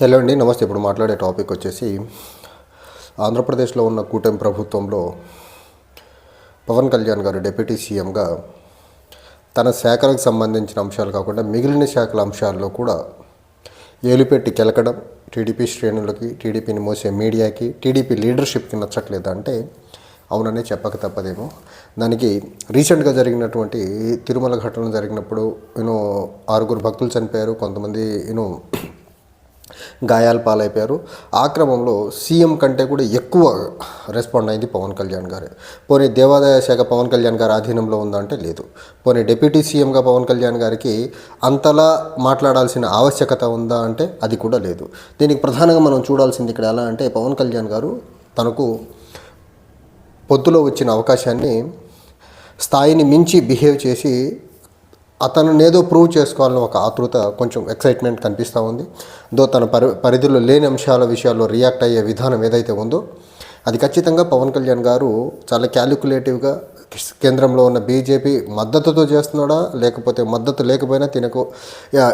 Hello అండి నమస్తే. ఇప్పుడు మాట్లాడే టాపిక్ వచ్చేసి ఆంధ్రప్రదేశ్లో ఉన్న కూటమి ప్రభుత్వంలో పవన్ కళ్యాణ్ గారు డిప్యూటీ సీఎంగా తన శాఖలకు సంబంధించిన అంశాలు కాకుండా మిగిలిన శాఖల అంశాల్లో కూడా ఏలుపెట్టి కెలకడం టీడీపీ శ్రేణులకి టీడీపీని మోసే మీడియాకి టీడీపీ లీడర్షిప్కి నచ్చట్లేదు అంటే అవుననే చెప్పక తప్పదేమో. దానికి రీసెంట్గా జరిగినటువంటి తిరుమల ఘటన జరిగినప్పుడు యూనో ఆరుగురు భక్తులు చనిపోయారు. కొంతమంది యూనో గాయాల పాలైపోయారు. ఆ క్రమంలో సీఎం కంటే కూడా ఎక్కువ రెస్పాండ్ అయింది పవన్ కళ్యాణ్ గారే. పోనీ దేవాదాయ శాఖ పవన్ కళ్యాణ్ గారి ఆధీనంలో ఉందా అంటే లేదు. పోనీ డిప్యూటీ సీఎంగా పవన్ కళ్యాణ్ గారికి అంతలా మాట్లాడాల్సిన ఆవశ్యకత ఉందా అంటే అది కూడా లేదు. దీనికి ప్రధానంగా మనం చూడాల్సింది ఇక్కడ ఎలా అంటే పవన్ కళ్యాణ్ గారు తనకు పొద్దులో వచ్చిన అవకాశాన్ని స్థాయిని మించి బిహేవ్ చేసి అతను ఏదో ప్రూవ్ చేసుకోవాలని ఒక ఆతృత కొంచెం ఎక్సైట్మెంట్ కనిపిస్తూ ఉంది. దో తన పరి పరిధిలో లేని అంశాల విషయాల్లో రియాక్ట్ అయ్యే విధానం ఏదైతే ఉందో అది ఖచ్చితంగా పవన్ కళ్యాణ్ గారు చాలా క్యాలిక్యులేటివ్గా కేంద్రంలో ఉన్న బీజేపీ మద్దతుతో చేస్తున్నాడా? లేకపోతే మద్దతు లేకపోయినా తినకు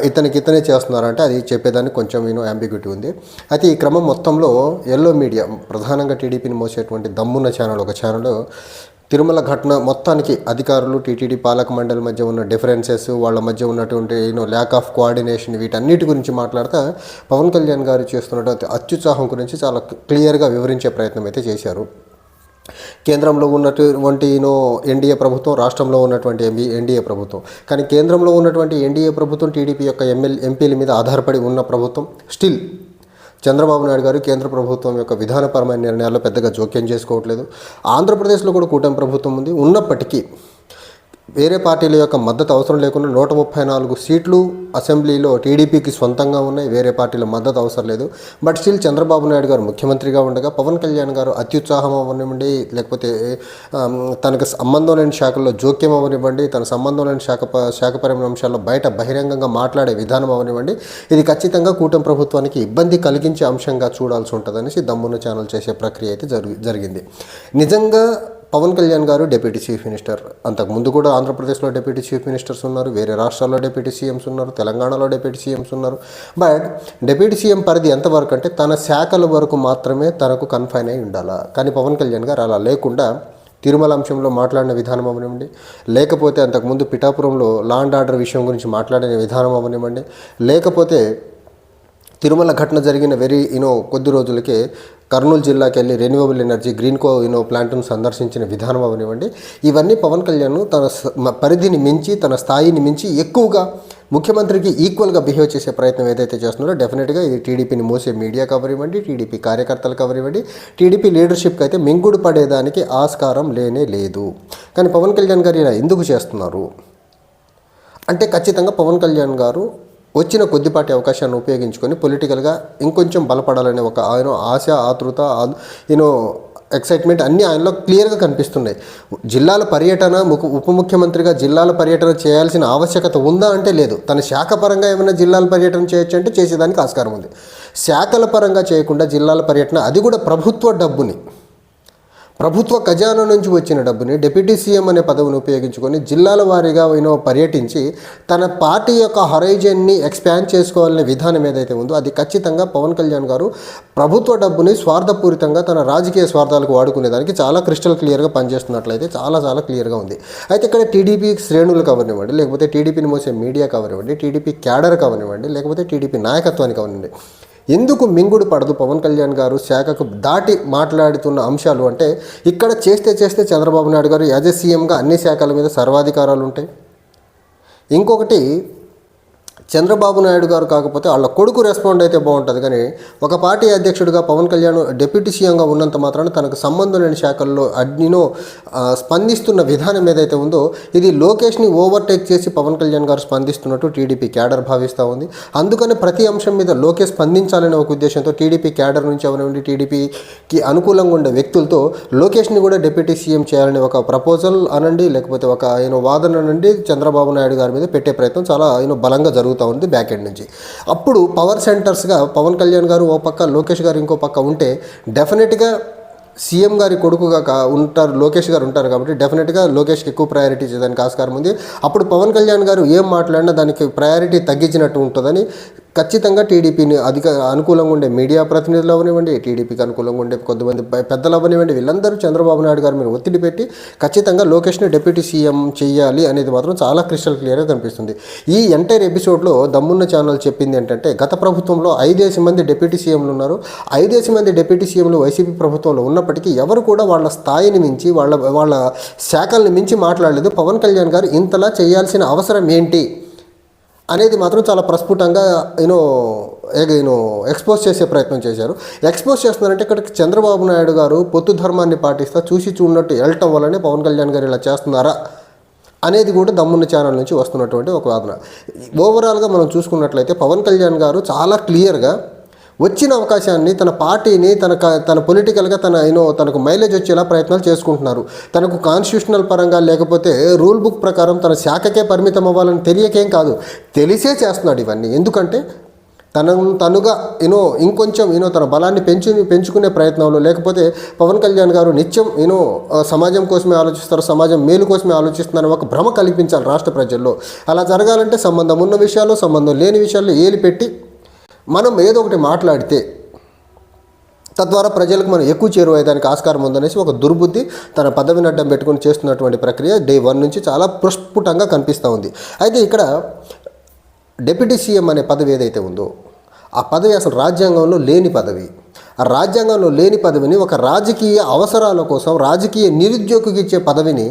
ఇతనికి ఇతనే చేస్తున్నారంటే అది చెప్పేదానికి కొంచెం నేను అంబిగ్యూటీ ఉంది. అయితే ఈ క్రమం మొత్తంలో ఎల్లో మీడియా ప్రధానంగా టీడీపీని మోసేటువంటి దమ్మున్న ఛానల్ ఒక ఛానల్ తిరుమల ఘటన మొత్తానికి అధికారులు టీటీడీ పాలక మండలి మధ్య ఉన్న డిఫరెన్సెస్ వాళ్ళ మధ్య ఉన్నటువంటి యూనో ల్యాక్ ఆఫ్ కోఆర్డినేషన్ వీటన్నిటి గురించి మాట్లాడతా పవన్ కళ్యాణ్ గారు చేస్తున్నటువంటి అత్యుత్సాహం గురించి చాలా క్లియర్గా వివరించే ప్రయత్నం అయితే చేశారు. కేంద్రంలో ఉన్నటువంటి యూనో ఎన్డీఏ ప్రభుత్వం రాష్ట్రంలో ఉన్నటువంటి ఎంబీ ఎన్డీఏ ప్రభుత్వం. కానీ కేంద్రంలో ఉన్నటువంటి ఎన్డీఏ ప్రభుత్వం టీడీపీ యొక్క ఎమ్మెల్యే ఎంపీల మీద ఆధారపడి ఉన్న ప్రభుత్వం. స్టిల్ చంద్రబాబు నాయుడు గారు కేంద్ర ప్రభుత్వం యొక్క విధానపరమైన నిర్ణయాల్లో పెద్దగా జోక్యం చేసుకోవట్లేదు. ఆంధ్రప్రదేశ్లో కూడా కూటమి ప్రభుత్వం ఉంది. ఉన్నప్పటికీ వేరే పార్టీల యొక్క మద్దతు అవసరం లేకుండా నూట ముప్పై నాలుగు సీట్లు అసెంబ్లీలో టీడీపీకి సొంతంగా ఉన్నాయి. వేరే పార్టీల మద్దతు అవసరం లేదు. బట్ స్టిల్ చంద్రబాబు నాయుడు గారు ముఖ్యమంత్రిగా ఉండగా పవన్ కళ్యాణ్ గారు అత్యుత్సాహం అవ్వనివ్వండి లేకపోతే తనకు సంబంధం లేని శాఖల్లో జోక్యం అవ్వనివ్వండి తన సంబంధం లేని శాఖ శాఖపరమైన అంశాల్లో బయట బహిరంగంగా మాట్లాడే విధానం అవ్వనివ్వండి ఇది ఖచ్చితంగా కూటమి ప్రభుత్వానికి ఇబ్బంది కలిగించే అంశంగా చూడాల్సి ఉంటుందనేసి దమ్మున ఛానల్ చేసే ప్రక్రియ అయితే జరుగు జరిగింది. నిజంగా పవన్ కళ్యాణ్ గారు డిప్యూటీ చీఫ్ మినిస్టర్. అంతకుముందు కూడా ఆంధ్రప్రదేశ్లో డిప్యూటీ చీఫ్ మినిస్టర్స్ ఉన్నారు వేరే రాష్ట్రాల్లో డిప్యూటీ సీఎంస్ ఉన్నారు తెలంగాణలో డిప్యూటీ సీఎంస్ ఉన్నారు. బట్ డిప్యూటీ సీఎం పరిధి ఎంతవరకు అంటే తన శాఖల వరకు మాత్రమే తనకు కన్ఫైన్ అయి ఉండాలా? కానీ పవన్ కళ్యాణ్ గారు అలా లేకుండా తిరుమల అంశంలో మాట్లాడిన విధానం అవనివ్వండి లేకపోతే అంతకుముందు పిఠాపురంలో లాండ్ ఆర్డర్ విషయం గురించి మాట్లాడిన విధానం అవనివ్వండి లేకపోతే తిరుమల ఘటన జరిగిన వెరీ యూనో కొద్ది రోజులకే కర్నూలు జిల్లాకి వెళ్ళి renewable energy Greenko you know ప్లాంట్ను సందర్శించిన విధానం అవనివ్వండి. ఇవన్నీ పవన్ కళ్యాణ్ తన పరిధిని మించి తన స్థాయిని మించి ఎక్కువగా ముఖ్యమంత్రికి ఈక్వల్గా బిహేవ్ చేసే ప్రయత్నం ఏదైతే చేస్తున్నారో డెఫినెట్గా ఇది టీడీపీని మోసే మీడియా కవర్ ఇవ్వండి టీడీపీ కార్యకర్తలు కవర్ ఇవ్వండి. టీడీపీ లీడర్షిప్కి అయితే మింగుడు పడేదానికి ఆస్కారం లేనే లేదు. కానీ పవన్ కళ్యాణ్ గారు ఇలా ఎందుకు చేస్తున్నారు? అంటే ఖచ్చితంగా పవన్ కళ్యాణ్ గారు వచ్చిన కొద్దిపాటి అవకాశాన్ని ఉపయోగించుకొని పొలిటికల్గా ఇంకొంచెం బలపడాలనే ఒక ఆయన ఆశ ఆతృత యూనో ఎక్సైట్మెంట్ అన్నీ ఆయనలో క్లియర్గా కనిపిస్తున్నాయి. జిల్లాల పర్యటన ముఖ ఉప ముఖ్యమంత్రిగా జిల్లాల పర్యటన చేయాల్సిన ఆవశ్యకత ఉందా అంటే లేదు. తన శాఖ పరంగా ఏమైనా జిల్లాల పర్యటన చేయొచ్చు అంటే చేసేదానికి ఆస్కారం ఉంది. శాఖల పరంగా చేయకుండా జిల్లాల పర్యటన అది కూడా ప్రభుత్వ డబ్బుని. ప్రభుత్వ ఖజానా నుంచి వచ్చిన డబ్బుని డిప్యూటీ సీఎం అనే పదవిని ఉపయోగించుకొని జిల్లాల వారీగా ఈయన పర్యటించి తన పార్టీ యొక్క హరైజన్ని ఎక్స్పాండ్ చేసుకోవాలనే విధానం ఏదైతే ఉందో అది ఖచ్చితంగా పవన్ కళ్యాణ్ గారు ప్రభుత్వ డబ్బుని స్వార్థపూరితంగా తన రాజకీయ స్వార్థాలకు వాడుకునేదానికి చాలా క్రిస్టల్ క్లియర్గా పనిచేస్తున్నట్లయితే చాలా చాలా క్లియర్గా ఉంది. అయితే ఇక్కడ టీడీపీ శ్రేణులు కవనివ్వండి లేకపోతే టీడీపీని మోసే మీడియా కవనివ్వండి టీడీపీ క్యాడర్ కవనివ్వండి లేకపోతే టీడీపీ నాయకత్వానికి కవనివ్వండి ఎందుకు మింగుడు పడదు పవన్ కళ్యాణ్ గారు శాఖకు దాటి మాట్లాడుతున్న అంశాలు అంటే ఇక్కడ చేస్తే చేస్తే చంద్రబాబు నాయుడు గారు యాజ్ ఎ సీఎంగా అన్ని శాఖల మీద సర్వాధికారాలు ఉంటాయి. ఇంకొకటి చంద్రబాబు నాయుడు గారు కాకపోతే వాళ్ళ కొడుకు రెస్పాండ్ అయితే బాగుంటుంది. కానీ ఒక పార్టీ అధ్యక్షుడిగా పవన్ కళ్యాణ్ డిప్యూటీ సీఎంగా ఉన్నంత మాత్రాన తనకు సంబంధం లేని శాఖల్లో అడ్నినో స్పందిస్తున్న విధానం ఏదైతే ఉందో ఇది లోకేష్ని ఓవర్టేక్ చేసి పవన్ కళ్యాణ్ గారు స్పందిస్తున్నట్టు టీడీపీ క్యాడర్ భావిస్తూ ఉంది. అందుకని ప్రతి అంశం మీద లోకేష్ స్పందించాలనే ఒక ఉద్దేశంతో టీడీపీ క్యాడర్ నుంచి అవనివ్వండి టీడీపీకి అనుకూలంగా ఉండే వ్యక్తులతో లోకేష్ని కూడా డిప్యూటీ సీఎం చేయాలనే ఒక ప్రపోజల్ అనండి లేకపోతే ఒక ఆయన వాదన అనండి చంద్రబాబు నాయుడు గారి మీద పెట్టే ప్రయత్నం చాలా ఆయన బలంగా జరుగుతుంది. జరుగుతూ ఉంది బ్యాక్ ఎండ్ నుంచి. అప్పుడు పవర్ సెంటర్స్గా పవన్ కళ్యాణ్ గారు ఓ పక్క లోకేష్ గారు ఇంకో పక్క ఉంటే డెఫినెట్గా సీఎం గారి కొడుకుగా కా- ఉంటారు లోకేష్ గారు ఉంటారు కాబట్టి డెఫినెట్గా లోకేష్కి ఎక్కువ ప్రయారిటీ ఇచ్చేదానికి ఆస్కారం ఉంది. అప్పుడు పవన్ కళ్యాణ్ గారు ఏం మాట్లాడినా దానికి ప్రయారిటీ తగ్గించినట్టు ఉంటుందని ఖచ్చితంగా టీడీపీని అధిక అనుకూలంగా ఉండే మీడియా ప్రతినిధులు అవనివ్వండి టీడీపీకి అనుకూలంగా ఉండే కొంతమంది పెద్దలు అవనివ్వండి వీళ్ళందరూ చంద్రబాబు నాయుడు గారి మీద ఒత్తిడి పెట్టి ఖచ్చితంగా లోకేష్ని డిప్యూటీ సీఎం చేయాలి అనేది మాత్రం చాలా క్రిస్టల్ క్లియర్గా కనిపిస్తుంది. ఈ ఎంటైర్ ఎపిసోడ్లో దమ్మున్న ఛానల్ చెప్పింది ఏంటంటే గత ప్రభుత్వంలో ఐదేసి మంది డిప్యూటీ సీఎంలు ఉన్నారు. ఐదేసి మంది డిప్యూటీ సీఎంలు వైసీపీ ప్రభుత్వంలో ఉన్నప్పటికీ ఎవరు కూడా వాళ్ళ స్థాయిని మించి వాళ్ళ వాళ్ళ శాఖల్ని మించి మాట్లాడలేదు. పవన్ కళ్యాణ్ గారు ఇంతలా చేయాల్సిన అవసరం ఏంటి? అనేది మాత్రం చాలా ప్రస్ఫుటంగా యూనో యూనో ఎక్స్పోజ్ చేసే ప్రయత్నం చేశారు. ఎక్స్పోజ్ చేస్తున్నారంటే ఇక్కడ చంద్రబాబు నాయుడు గారు పొత్తు ధర్మాన్ని పాటిస్తా చూసి చూడనట్టు వెళ్ళటం వల్లనే పవన్ కళ్యాణ్ గారు ఇలా చేస్తున్నారా అనేది కూడా దమ్మున్న ఛానల్ నుంచి వస్తున్నటువంటి ఒక వాదన. ఓవరాల్గా మనం చూసుకున్నట్లయితే పవన్ కళ్యాణ్ గారు చాలా క్లియర్గా వచ్చిన అవకాశాన్ని తన పార్టీని తన తన పొలిటికల్గా తన యూనో తనకు మైలేజ్ వచ్చేలా ప్రయత్నాలు చేసుకుంటున్నారు. తనకు కాన్స్టిట్యూషనల్ పరంగా లేకపోతే రూల్ బుక్ ప్రకారం తన శాఖకే పరిమితం అవ్వాలని తెలియకేం కాదు. తెలిసే చేస్తున్నాడు ఇవన్నీ. ఎందుకంటే తన తనుగా యూనో ఇంకొంచెం యూనో తన బలాన్ని పెంచు పెంచుకునే ప్రయత్నంలో లేకపోతే పవన్ కళ్యాణ్ గారు నిత్యం యూనో సమాజం కోసమే ఆలోచిస్తారు సమాజం మేలు కోసమే ఆలోచిస్తున్నారు ఒక భ్రమ కల్పించాలి రాష్ట్ర ప్రజల్లో. అలా జరగాలంటే సంబంధం ఉన్న విషయాలు సంబంధం లేని విషయాల్లో ఏలి పెట్టి మనం ఏదో ఒకటి మాట్లాడితే తద్వారా ప్రజలకు మనం ఎక్కువ చేరువయ్యేదానికి ఆస్కారం ఉందనేసి ఒక దుర్బుద్ధి తన పదవిని అడ్డం పెట్టుకుని చేస్తున్నటువంటి ప్రక్రియ డే వన్ నుంచి చాలా ప్రస్ఫుటంగా కనిపిస్తూ ఉంది. అయితే ఇక్కడ డెప్యూటీ సీఎం అనే పదవి ఏదైతే ఉందో ఆ పదవి అసలు రాజ్యాంగంలో లేని పదవి. రాజ్యాంగంలో లేని పదవిని ఒక రాజకీయ అవసరాల కోసం రాజకీయ నిరుద్యోగికి ఇచ్చే పదవిని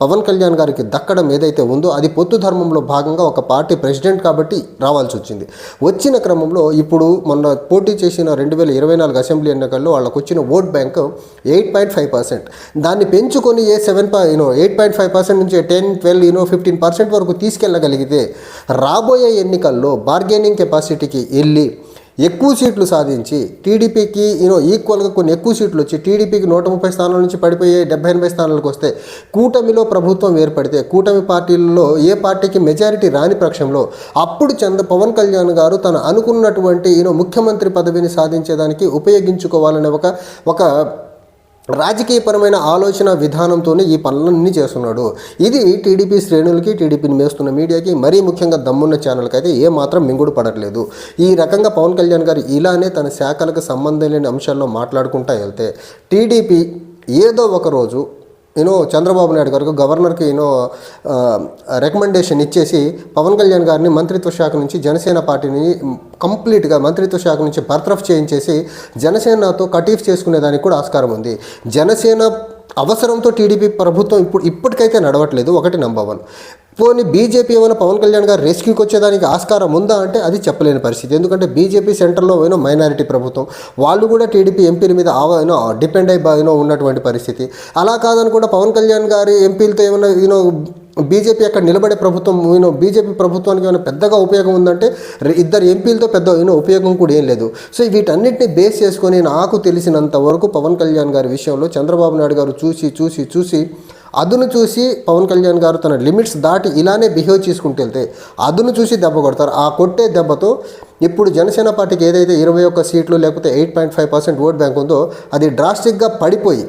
పవన్ కళ్యాణ్ గారికి దక్కడం ఏదైతే ఉందో అది పొత్తు ధర్మంలో భాగంగా ఒక పార్టీ ప్రెసిడెంట్ కాబట్టి రావాల్సి వచ్చింది. వచ్చిన క్రమంలో ఇప్పుడు మొన్న పోటీ చేసిన రెండు వేల ఇరవై నాలుగు అసెంబ్లీ ఎన్నికల్లో వాళ్ళకు వచ్చిన vote bank eight point five percent. దాన్ని పెంచుకొని ఏ సెవెన్ పా you know eight point five percent నుంచి ten twelve you know fifteen percent వరకు తీసుకెళ్ళగలిగితే రాబోయే ఎన్నికల్లో బార్గెనింగ్ కెపాసిటీకి వెళ్ళి ఎక్కువ సీట్లు సాధించి టీడీపీకి యూనో ఈక్వల్గా కొన్ని ఎక్కువ సీట్లు వచ్చి టీడీపీకి నూట ముప్పై స్థానాల నుంచి పడిపోయి డెబ్బై ఎనభై స్థానాలకు వస్తే కూటమిలో ప్రభుత్వం ఏర్పడితే కూటమి పార్టీలలో ఏ పార్టీకి మెజారిటీ రాని పక్షంలో అప్పుడు చంద్ర పవన్ కళ్యాణ్ గారు తను అనుకున్నటువంటి యూనో ముఖ్యమంత్రి పదవిని సాధించేదానికి ఉపయోగించుకోవాలనే ఒక ఒక రాజకీయపరమైన ఆలోచన విధానంతోనే ఈ పనులన్నీ చేస్తున్నాడు. ఇది టీడీపీ శ్రేణులకి టీడీపీని మేస్తున్న మీడియాకి మరీ ముఖ్యంగా దమ్మున్న ఛానల్కి అయితే ఏమాత్రం మింగుడు పడట్లేదు. ఈ రకంగా పవన్ కళ్యాణ్ గారు ఇలానే తన శాఖలకు సంబంధం లేని అంశాల్లో మాట్లాడుకుంటా వెళ్తే టీడీపీ ఏదో ఒక రోజు యూనో చంద్రబాబు నాయుడు గారికి గవర్నర్కి యూనో రికమెండేషన్ ఇచ్చేసి పవన్ కళ్యాణ్ గారిని మంత్రిత్వ శాఖ నుంచి జనసేన పార్టీని కంప్లీట్గా మంత్రిత్వ శాఖ నుంచి బర్తరఫ్ చేయించేసి జనసేనతో కటీఫ్ చేసుకునేదానికి కూడా ఆస్కారం ఉంది. జనసేన అవసరంతో టీడీపీ ప్రభుత్వం ఇప్పుడు ఇప్పటికైతే నడవట్లేదు ఒకటి నంబర్ వన్ పోనీ బీజేపీ ఏమైనా పవన్ కళ్యాణ్ గారు రెస్క్యూకి వచ్చేదానికి ఆస్కారం ఉందా అంటే అది చెప్పలేని పరిస్థితి. ఎందుకంటే బీజేపీ సెంటర్లో ఏమో మైనారిటీ ప్రభుత్వం వాళ్ళు కూడా టీడీపీ ఎంపీల మీద ఆవ- డిపెండ్ అయిపోయినో ఉన్నటువంటి పరిస్థితి. అలా కాదనుకుంటే పవన్ కళ్యాణ్ గారి ఎంపీలతో ఏమైనా యూనో బీజేపీ అక్కడ నిలబడే ప్రభుత్వం యూనో బీజేపీ ప్రభుత్వానికి ఏమైనా పెద్దగా ఉపయోగం ఉందంటే ఇద్దరు ఎంపీలతో పెద్ద యూనో ఉపయోగం కూడా ఏం లేదు. సో వీటన్నిటిని బేస్ చేసుకొని నాకు తెలిసినంత వరకు పవన్ కళ్యాణ్ గారి విషయంలో చంద్రబాబు నాయుడు గారు చూసి చూసి చూసి అదును చూసి పవన్ కళ్యాణ్ గారు తన లిమిట్స్ దాటి ఇలానే బిహేవ్ చేసుకుంటూ వెళ్తే అదును చూసి దెబ్బ కొడతారు. ఆ కొట్టే దెబ్బతో ఇప్పుడు జనసేన పార్టీకి ఏదైతే ఇరవై ఒక్క సీట్లు లేకపోతే eight point five percent vote bank ఉందో అది డ్రాస్టిక్గా పడిపోయి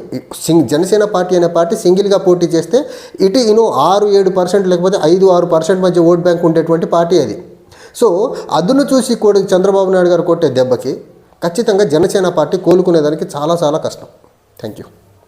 సింగ్ జనసేన పార్టీ అనే పార్టీ సింగిల్గా పోటీ చేస్తే ఇటు ఇను ఆరు ఏడు పర్సెంట్ లేకపోతే ఐదు ఆరు పర్సెంట్ మధ్య ఓట్ బ్యాంక్ ఉండేటువంటి పార్టీ అది. సో అదును చూసి కూడా చంద్రబాబు నాయుడు గారు కొట్టే దెబ్బకి ఖచ్చితంగా జనసేన పార్టీ కోలుకునేదానికి చాలా చాలా కష్టం. Thank you